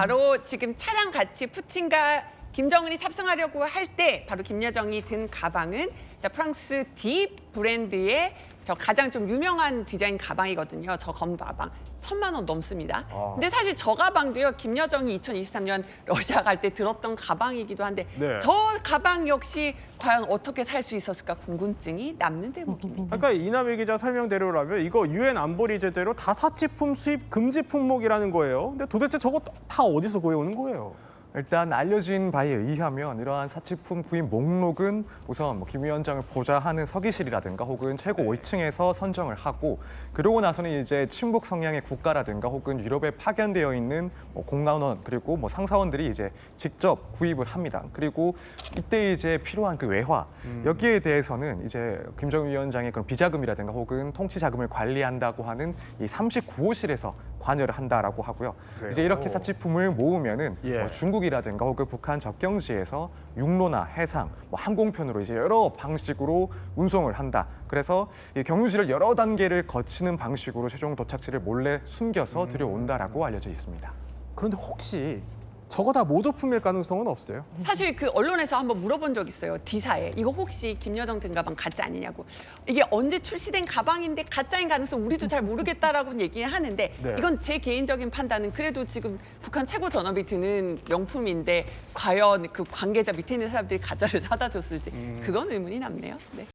바로 지금 차량 같이 푸틴과 김정은이 탑승하려고 할 때 바로 김여정이 든 가방은 자, 프랑스 디 브랜드의 저 가장 좀 유명한 디자인 가방이거든요. 저 검 가방. 천만 원 넘습니다. 아. 근데 사실 저 가방도요. 김여정이 2023년 러시아 갈 때 들었던 가방이기도 한데 네. 저 가방 역시 과연 어떻게 살 수 있었을까 궁금증이 남는 대목입니다. 아까 이남희 기자 설명대로라면 이거 유엔 안보리 제재로 다 사치품 수입 금지 품목이라는 거예요. 근데 도대체 저거 다 어디서 구해오는 거예요? 일단 알려진 바에 의하면 이러한 사치품 구입 목록은 우선 뭐김 위원장을 보좌하는 서기실이라든가 혹은 최고 5층에서 선정을 하고 그러고 나서는 이제 친북 성향의 국가라든가 혹은 유럽에 파견되어 있는 뭐 공관원 그리고 뭐 상사원들이 이제 직접 구입을 합니다. 그리고 이때 이제 필요한 그 외화 여기에 대해서는 이제 김정은 위원장의 그런 비자금이라든가 혹은 통치 자금을 관리한다고 하는 이 39호실에서 관여를 한다라고 하고요. 그래요? 이제 이렇게 사치품을 모으면은 예. 뭐 중국이라든가 혹은 북한 접경지에서 육로나 해상, 뭐 항공편으로 이제 여러 방식으로 운송을 한다. 그래서 이 경유지를 여러 단계를 거치는 방식으로 최종 도착지를 몰래 숨겨서 들여온다라고 알려져 있습니다. 그런데 혹시 저거 다 모조품일 가능성은 없어요? 사실 그 언론에서 한번 물어본 적 있어요. D사에 이거 혹시 김여정 등 가방 가짜 아니냐고. 이게 언제 출시된 가방인데 가짜인 가능성 우리도 잘 모르겠다라고 얘기하는데 네. 이건 제 개인적인 판단은 그래도 지금 북한 최고 전업이 드는 명품인데 과연 그 관계자 밑에 있는 사람들이 가짜를 사다 줬을지 그건 의문이 남네요. 네.